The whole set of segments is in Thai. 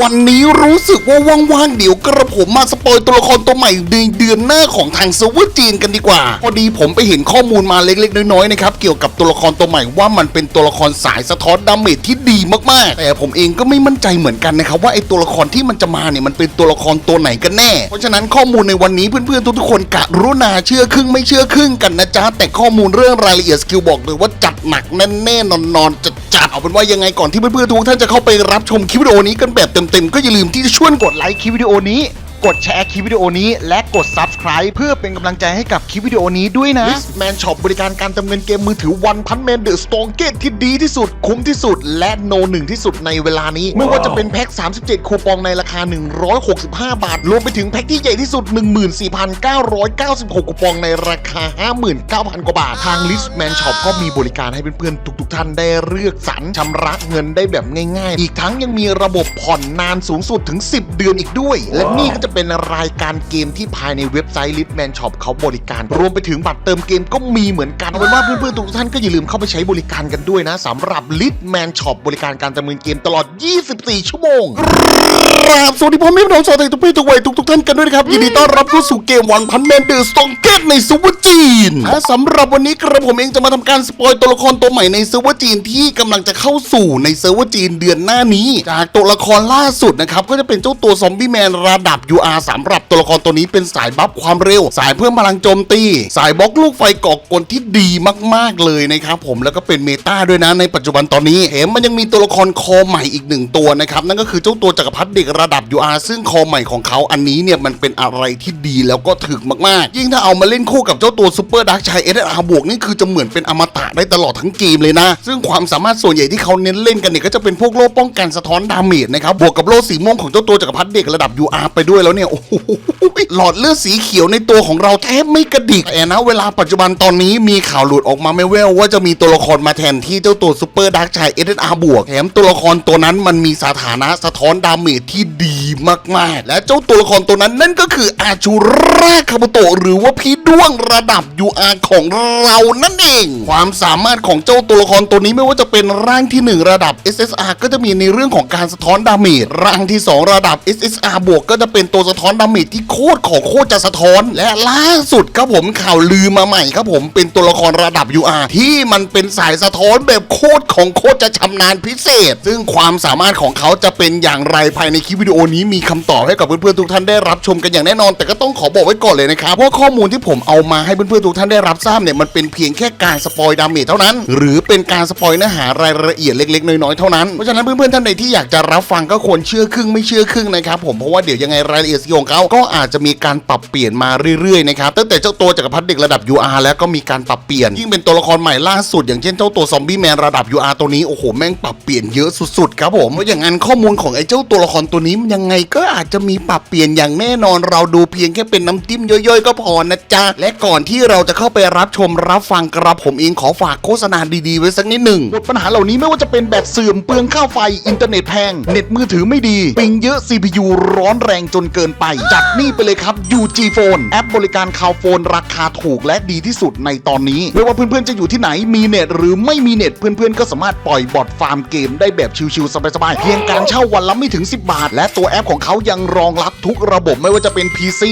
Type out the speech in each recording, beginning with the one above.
วันนี้รู้สึกว่าว่างๆ เดี๋ยวกระผมมาสปอยตัวละครตัวใหม่ในเดือนหน้าของทางเซิร์ฟเวอร์จีนกันดีกว่า พอดีผมไปเห็นข้อมูลมาเล็กๆ น้อยๆนะครับเกี่ยวกับตัวละครตัวใหม่ว่ามันเป็นตัวละครสายสะท้อนดาเมจที่ดีมากๆ แต่ผมเองก็ไม่มั่นใจเหมือนกันนะครับว่าไอตัวละครที่มันจะมาเนี่ยมันเป็นตัวละครตัวไหนกันแน่ เพราะฉะนั้นข้อมูลในวันนี้เพื่อนๆทุกๆคนกะรุณาเชื่อครึ่งไม่เชื่อครึ่งกันนะจ๊ะแต่ข้อมูลเรื่องรายละเอียดสกิลบอกเลยว่าจัดหนักแน่ๆนอนๆจัด จัดเอาเป็นว่ายังไงก่อนที่เพื่อนๆทุกท่านจะเข้าไปรับชมคลิปวิดีโอนี้กันแบบเต็มๆก็อย่าลืมที่จะช่วยกดไลค์คลิปวิดีโอนี้ กดแชร์คลิปวิดีโอนี้ และกด Subscribe เพื่อเป็นกำลังใจให้กับคลิปวิดีโอนี้ด้วยนะแมนช็อปบริการการดำเนินเกมมือถือวันพันแมนเดอะสตองเกตที่ดีที่สุด คุ้มที่สุด และโนหนึ่งที่สุดในเวลานี้ ไม่ว่าจะเป็นแพ็ค 37 คูปองในราคา 165 บาท รวมไปถึงแพ็คที่ใหญ่ที่สุด 14,996 คูปองในราคา 59,000 กว่าบาท ทางลิสแมนช็อปก็มีบริการให้เพื่อนๆทุก ๆ ท่านได้เลือกสรรชำระเงินได้แบบง่าย ๆ อีกทั้งยังมีระบบผ่อนนานสูงสุดถึง 10 เดือนอีกด้วย และนี่ก็จะเป็นรายการเกมที่ภายในเว็บไซต์ l i ฟแมนช็อปเขาบริการ รวมไปถึงบัตรเติมเกมก็มีเหมือนกันเอาเป็นว่าเพื่อนๆทุกท่านก็อย่าลืมเข้าไปใช้บริการกันด้วยนะสำหรับ l i ฟแมนช็อปบริการการดำเนินเกมตลอด 24 ชั่วโมง ครับสวัสดีพ่อแม่พี่น้องชาวไทยทุกเพศทุกวัยทุกทุกๆท่านกันด้วยนะครับ ยินดีต้อนรับเข้าสู่เกมวันพันแมนเดอร์สตองเกตในซูเปอร์จีนและสำหรับวันนี้กระผมเองจะมาทำการสปอยตัวละครตัวใหม่ในเซิร์ฟเวอร์จีนที่กำลังจะเข้าสู่ในเซิร์ฟเวอร์จีนเดือนหน้านี้ จากตัวละครล่าสุดนะครับก็จะเป็นเจ้าตัวซอมบี้แมนระดับ UR สำหรับตัวละครตัวนี้เป็นสายบัฟความเร็ว สายเพิ่มพลังโจมตี สายบล็อกลูกไฟก่อกลที่ดีมาก ๆเลยนะครับผมแล้วก็เป็นเมตาด้วยนะในปัจจุบันตอนนี้เห็นมันยังมีตัวละครคอใหม่อีกหนึ่งตัวนะครับนั่นก็คือเจ้าตัวจักรพรรดิเด็กระดับ UR ซึ่งคอใหม่ของเขาอันนี้เนี่ยมันเป็นอะไรที่ดีแล้วก็ถึกมากๆ ยิ่งถ้าเอามาเล่นคู่กับเจ้าตัวซูเปอร์ดักชัยเอสอาร์บวกนี่คือจะเหมือนเป็นอมตะได้ตลอดทั้งเกมเลยนะ ซึ่งความสามารถส่วนใหญ่ที่เขาเน้นเล่นกันเนี่ยก็จะเป็นพวกโล่ป้องกันสะท้อนดาเมจนะครับบวกกับโล่สีม่วงของเจ้าตัวจักรพรรดิเด็กระดับ UR ไปด้วยแล้วเนี่ยโอ้โหหลอดเลือดสีเขียวในตัวของเราแทบไม่กระดิกแต่นะเวลาปัจจุบันตอนนี้มีข่าวหลุดออกมาไม่แว่วว่าจะมีตัวละครมาแทนที่เจ้าตัวซูเปอร์ดักชัยเอสอาร์บวกแถมตัวละครตัวนั้นมันมีสถานะสะท้อนดาเมจที่ดีมากๆ และเจ้าตัวละครตัวนั้นนั่นก็คืออาชูราคาบุโตหรือว่าพี่ด้วงระดับ UR ของเรานั่นเอง ความสามารถของเจ้าตัวละครตัวนี้ไม่ว่าจะเป็นร่างที่ 1 ระดับ SSR ก็จะมีในเรื่องของการสะท้อนดาเมจร่างที่ 2 ระดับ SSR บวกก็จะเป็นตัวสะท้อนดาเมจที่โคตรของโคตรจะสะท้อน และล่าสุดครับผมข่าวลือมาใหม่ครับผมเป็นตัวละครระดับ UR ที่มันเป็นสายสะท้อนแบบโคตรของโคตรจะชำนาญพิเศษ ซึ่งความสามารถของเขาจะเป็นอย่างไรภายในคลิปวิดีโอนี้มีคำตอบให้กับเพื่อนๆทุกท่านได้รับชมกันอย่างแน่นอน แต่ก็ต้องขอบอกไว้ก่อนเลยนะครับเพราข้อมูลที่ผมเอามาให้เพื่อนๆทุกท่านได้รับทราบเนี่ยมันเป็นเพียงแค่การสปอยดาเมจเท่านั้น หรือเป็นการสปอยเนื้อหารายละเอียดเล็กๆน้อยๆเท่านั้นเพราะฉะนั้นเพื่อนๆท่านใดที่อยากจะรับฟังก็ควรเชื่อครึ่งไม่เชื่อครึ่งนะครับผมเพราะว่าเดี๋ยวยังไงรายละเอียดของเขาก็อาจจะมีการปรับเปลี่ยนมาเรื่อยๆนะครับตั้งแต่เจ้าตัวจักรพรรดิเด็กระดับ UR แล้วก็มีการปรับเปลี่ยนยิ่งเป็นตัวละครใหม่ล่าสุด อย่างเช่นเจ้าตัวซอมบี้แมนระดับ UR ตัวนี้โอ้โหแม่งปรับเปลี่ยนเยอะสุดๆครับผมเพราะอย่างนั้นข้อมูลของไอ้เจ้าตัวละครตัวนี้มันยังไงก็อาจจะมีปรับเปลี่ยนอย่างแน่นอน เราดูเพียงแค่เป็นน้ำจิ้มย่อยๆ ก็พอนะจ๊ะ และก่อนที่เราจะเข้าไปรับชมรับฟังกระผมเองขอฝากโฆษณาดีๆไว้สักนิดหนึ่งหมดปัญหาเหล่านี้ไม่ว่าจะเป็นแบตเสื่อมเปลืองค่าไฟอินเทอร์เน็ตแพงเน็ตมือถือไม่ดีปิงเยอะ CPU ร้อนแรงจนเกินไป จัดนี่ไปเลยครับ UG Phone แอปบริการข่าวโฟนราคาถูกและดีที่สุดในตอนนี้ ไม่ว่าเพื่อนๆจะอยู่ที่ไหนมีเน็ตหรือไม่มีเน็ตเพื่อนๆก็สามารถปล่อยบอทฟาร์มเกมได้แบบชิวๆสบายๆเพียงการเช่าวันละไม่ถึง 10 บาทและตัวแอปของเขายังรองรับทุกระบบไม่ว่าจะเป็น PC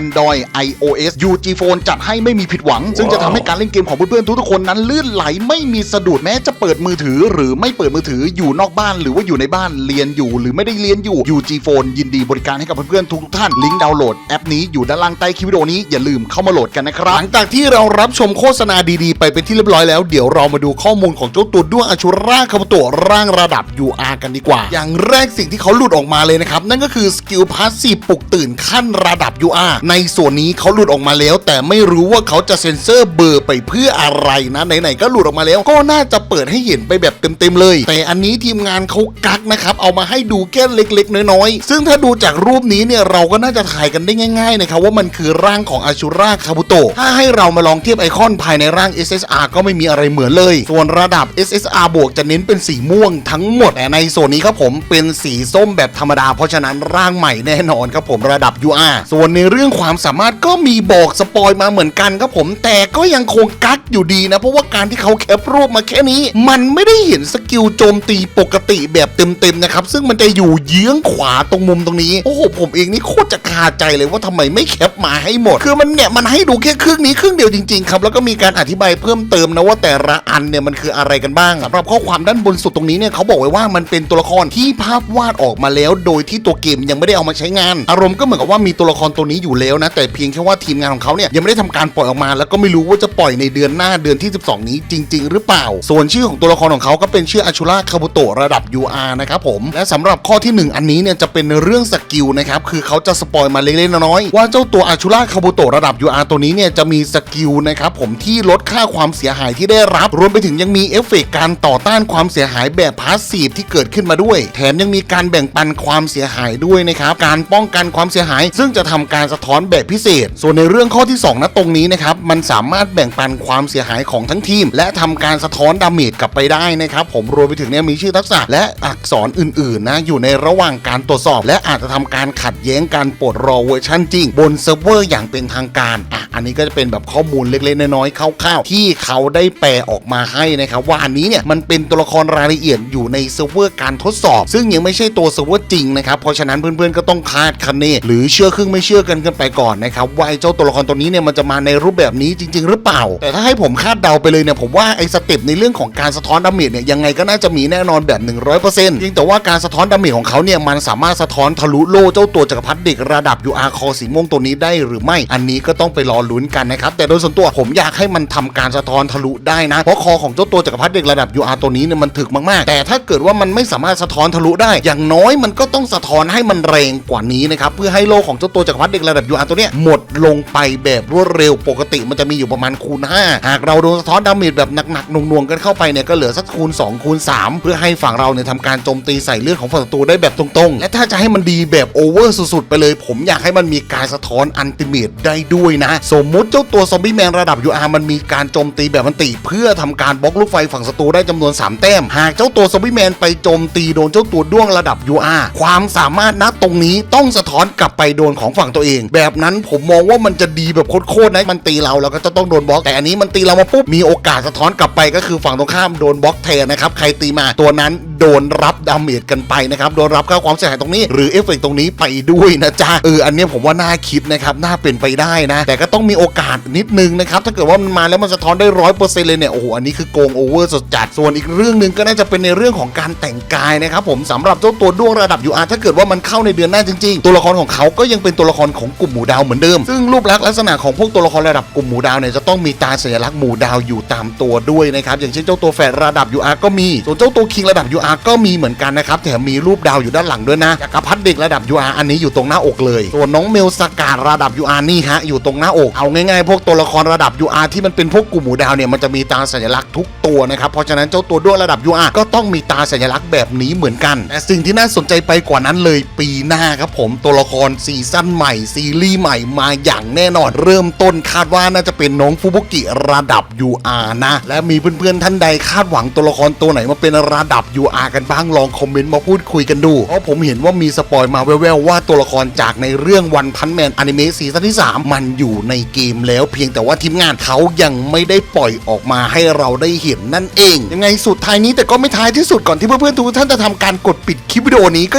Android iOS UG Phone จัดให้ไม่มีผิดหวัง ซึ่งจะทำให้การเล่นเกมของเพื่อนๆทุกๆคนนั้นลื่นไหลไม่มีสะดุดแม้จะเปิดมือถือ หรือไม่เปิดมือถืออยู่นอกบ้าน หรือว่าอยู่ในบ้านเรียนอยู่ หรือไม่ได้เรียนอยู่ UG Phone ยินดีบริการให้กับเพื่อนๆทุกๆท่านลิงก์ดาวน์โหลดแอปนี้อยู่ด้านล่างใต้คลิปวิดีโอนี้อย่าลืมเข้ามาโหลดกันนะครับหลังจากที่เรารับชมโฆษณาดีๆ ไปเป็นที่เรียบร้อยแล้ว เดี๋ยวเรามาดูข้อมูลของเจ้าตัวด้วงอชูราคาบุโตะร่างระดับ UR กันดีกว่า อย่างแรกสิ่งที่เขาหลุดออกมาเลยนะครับ นั่นก็คือสกิลพาสซีฟปลุกตื่นขั้นระดับ UR ในส่วนนี้เขาหลุดออกมาแล้ว แต่ไม่รู้ว่าเขาจะเซ็นเซอร์เบอร์ไปเพื่ออะไรนะไหนๆก็หลุดออกมาแล้ว ก็น่าจะเปิดให้เห็นไปแบบเต็มๆเลย แต่อันนี้ทีมงานเขากักนะครับเอามาให้ดูแค่เล็กๆ น้อยๆ ซึ่งถ้าดูจากรูปนี้เนี่ยเราก็น่าจะถ่ายกันได้ง่ายๆนะครับว่ามันคือร่างของอาชูราคาบุโตะถ้าให้เรามาลองเทียบไอคอนภายในร่าง SSR ก็ไม่มีอะไรเหมือนเลย ส่วนระดับ SSR บวกจะเน้นเป็นสีม่วงทั้งหมดแต่ในโซนนี้ครับผมเป็นสีส้มแบบธรรมดา เพราะฉะนั้นร่างใหม่แน่นอนครับผมระดับ UR ส่วนในเรื่องความสามารถก็มีบอกสปอยมาเหมือนกันครับผมแต่ก็ยังคงกักอยู่ดีนะ เพราะว่าการที่เขาแคปรูปมาแค่นี้ มันไม่ได้เห็นสกิลโจมตีปกติแบบเต็มๆนะครับซึ่งมันจะอยู่เยื้องขวาตรงมุมตรงนี้โอ้โหผมเองนี่โคตรจะคาใจเลยว่าทำไมไม่แคปมาให้หมด คือมันเนี่ยมันให้ดูแค่ครึ่งนี้ครึ่งเดียวจริงๆครับแล้วก็มีการอธิบายเพิ่มเติมนะว่าแต่ละอันเนี่ยมันคืออะไรกันบ้างสำหรับข้อความด้านบนสุดตรงนี้เนี่ยเขาบอกไว้ว่ามันเป็นตัวละครที่ภาพวาดออกมาแล้วโดยที่ตัวเกมยังไม่ได้เอามาใช้งาน อารมณ์ก็เหมือนกับว่ามีตัวละครตัวนี้อยู่แล้วนะ แต่เพียงแค่ว่าทีมงานของเขาเนี่ยยังไม่ได้ทำการปล่อยออกมา แล้วก็ไม่รู้ว่าจะปล่อยในเดือนหน้าเดือนที่ 12 นี้จริง ๆ หรือเปล่า ส่วนชื่อของตัวละครของเขาก็เป็นชื่ออาชูราคาบุโตะระดับ UR นะครับผมและสำหรับข้อที่หนึ่งอันนี้เนี่ยจะเป็นเรื่องสกิลนะครับคือเขาจะสปอยมาเล็กๆน้อยๆว่าเจ้าตัวอาชูราคาบุโตะระดับ UR ตัวนี้เนี่ยจะมีสกิลนะครับผมที่ลดค่าความเสียหายที่ได้รับ รวมไปถึงยังมีเอฟเฟกต์การต่อต้านความเสียหายแบบพาสซีฟที่เกิดขึ้นมาด้วย แถมยังมีการแบ่งปันความความเสียหายด้วยนะครับการป้องกันความเสียหาย ซึ่งจะทำการสะท้อนแบบพิเศษ ส่วนในเรื่องข้อที่2นะตรงนี้นะครับมันสามารถแบ่งปันความเสียหายของทั้งทีม และทำการสะท้อนดาเมจกลับไปได้นะครับผมรวมไปถึงเนี่ยมีชื่อทักษะและอักษรอื่นๆนะอยู่ในระหว่างการตรวจสอบ และอาจจะทำการขัดแย้งการปลดรอเวอร์ชันจริง บนเซิร์ฟเวอร์อย่างเป็นทางการอะอันนี้ก็จะเป็นแบบข้อมูลเล็กๆน้อยๆคร่าวๆที่เขาได้แปลออกมาให้นะครับว่าอันนี้เนี่ยมันเป็นตัวละครรายละเอียดอยู่ในเซิร์ฟเวอร์การทดสอบ ซึ่งยังไม่ใช่ตัวเซิร์ฟเวอร์จริงนะครับเพราะฉะนั้นเพื่อนๆก็ต้องคาดคะเนหรือเชื่อครึ่งไม่เชื่อกันกันไปก่อนนะครับว่าไอ้เจ้าตัวละครตัวนี้เนี่ยมันจะมาในรูปแบบนี้จริง ๆ หรือเปล่า แต่ถ้าให้ผมคาดเดาไปเลยเนี่ยผมว่าไอ้สเต็ปในเรื่องของการสะท้อนดาเมจเนี่ยยังไงก็น่าจะมีแน่นอนแบบ 100%จริงแต่ว่าการสะท้อนดาเมจของเขาเนี่ยมันสามารถสะท้อนทะลุโล่เจ้าตัวจักรพรรดิเด็กระดับ UR คอสีม่วงตัวนี้ได้หรือไม่อันนี้ก็ต้องไปรอลุ้นกันนะครับแต่โดยส่วนตัวผมอยากให้มันทำการสะท้อนทะลุได้นะ เพราะคอของเจ้าตัวจักรพรรดิเด็กระดับ UR ตัวนี้เนี่ยมันถึกมากๆ แต่ถ้าเกิดว่ามันไม่สามารถสะท้อนทะลุได้ อย่างน้อยมันก็ต้องสะท้อนให้มันแรงกว่านี้นะครับ เพื่อให้โล่ของเจ้าตัวจักรพรรดิเด็กระดับ UR ตัวเนี้ยหมดลงไปแบบรวดเร็วปกติมันจะมีอยู่ประมาณคูณ 5 หากเราโดนสะท้อนดาเมจแบบหนักๆน่วงๆกันเข้าไปเนี่ยก็เหลือสักคูณ 2 คูณ 3 เพื่อให้ฝั่งเราเนี่ยทำการโจมตีใส่เลือดของฝั่งศัตรูได้แบบตรงๆ และถ้าจะให้มันดีแบบโอเวอร์สุดๆ ไปเลย ผมอยากให้มันมีการสะท้อนอันติเมตได้ด้วยนะ สมมุติเจ้าตัวซอมบี้แมนระดับ UR มันมีการโจมตีแบบมันติ เพื่อทำการบล็อกลูกไฟฝั่งศัตรูได้จำนวน 3 แต้ม หากเจ้าตัวซอมบี้แมนไปโจมตีโดนเจ้าตัวด้วงระดับ UR ความสามารถณตรงนี้ต้องสะท้อนกลับไปโดนของฝั่งตัวเอง แบบนั้นผมมองว่ามันจะดีแบบโคตรๆนะมันตีเราเราก็จะต้องโดนบล็อกแต่อันนี้มันตีเรามาปุ๊บมีโอกาสสะท้อนกลับไปก็คือฝั่งตรงข้ามโดนบล็อกแทนนะครับใครตีมาตัวนั้นโดนรับดาเมจกันไปนะครับโดนรับค่าความเสียหายตรงนี้ หรือเอฟเฟกต์ตรงนี้ไปด้วยนะจ๊ะเอออันนี้ผมว่าน่าคิดนะครับน่าเป็นไปได้นะ แต่ก็ต้องมีโอกาสนิดนึงนะครับถ้าเกิดว่ามันมาแล้วมันสะท้อนได้ร้อยเปอร์เซ็นต์เลยเนี่ยโอ้โหอันนี้คือโกงโอเวอร์สุดจัดส่วนอีกเรื่องหนึ่งก็น่าจะเป็นในเรื่องของการแต่งกายนะครับผมสำหรับเจ้าตัวด้วงระดับ UR ถ้าเกิดว่ามันเข้าในเดือนหน้าจริงๆ ตัวละครของเขาก็ยังเป็นตัวละครของกลุ่มหมู่ดาวเหมือนเดิม ซึ่งรูปลักษณ์ลักษณะของพวกตัวละครระดับกลุ่มหมู่ดาวเนี่ยจะต้องมีตาสัญลักษณ์หมู่ดาวอยู่ตามตัวด้วยนะครับอย่างเช่นเจ้าตัวแฝดระดับ UR ก็มีส่วนเจ้าตัวคิงระดับ UR ก็มีเหมือนกันนะครับแถมมีรูปดาวอยู่ด้านหลังด้วยนะจักรพรรดิเด็กระดับ UR อันนี้อยู่ตรงหน้าอกเลยส่วนน้องเมลสการระดับ UR นี่ฮะอยู่ตรงหน้าอกเอาง่ายๆพวกตัวละครระดับ UR ที่มันเป็นพวกกลุ่มหมู่ดาวเนี่ยมันจะมีตาสัญลักษณ์ทุกตัวนะครับเพราะฉะนั้นเจ้าตัวด้วงระดับ UR ก็ต้องมีตาสัญลักษณ์แบบนี้เหมือนกันแต่สิ่งที่น่าสนใจไปกว่านั้นเลยปีหน้าครับผมตัวละครซีซั่นใหม่ ซีรีส์ใหม่มาอย่างแน่นอน เริ่มต้นคาดว่าน่าจะเป็นน้องฟูบุกิระดับ UR นะ และมีเพื่อนๆท่านใดคาดหวังตัวละครตัวไหนมาเป็นระดับ UR กันบ้างลองคอมเมนต์มาพูดคุยกันดู เพราะผมเห็นว่ามีสปอยมาแว่วๆว่าตัวละครจากในเรื่องวันพันแมนอนิเมะซีซั่นที่ 3 มันอยู่ในเกมแล้ว เพียงแต่ว่าทีมงานเขายังไม่ได้ปล่อยออกมาให้เราได้เห็นนั่นเอง ยังไงสุดท้ายนี้แต่ก็ไม่ท้ายที่สุดก่อนที่เพื่อนๆทุกท่านจะทำการกดปิดคลิปวิดีโอนี้ก็